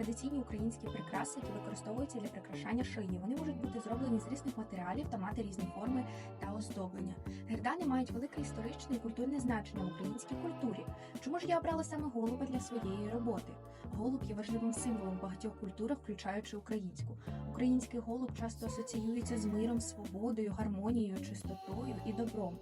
традиційні українські прикраси, які використовуються для прикрашання шиї. Вони можуть бути зроблені з різних матеріалів та мати різні форми та оздоблення. Гердани мають велике історичне і культурне значення в українській культурі. Чому ж я обрала саме голуба для своєї роботи? Голуб є важливим символом багатьох культурах, включаючи українську. Український голуб часто асоціюється з миром, свободою, гармонією, чистотою і добром.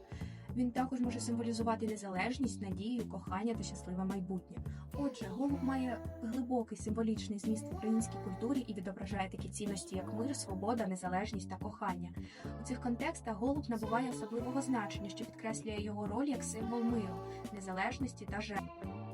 Він також може символізувати незалежність, надію, кохання та щасливе майбутнє. Отже, голуб має глибокий символічний зміст в українській культурі і відображає такі цінності, як мир, свобода, незалежність та кохання. У цих контекстах голуб набуває особливого значення, що підкреслює його роль як символ миру, незалежності та жертви.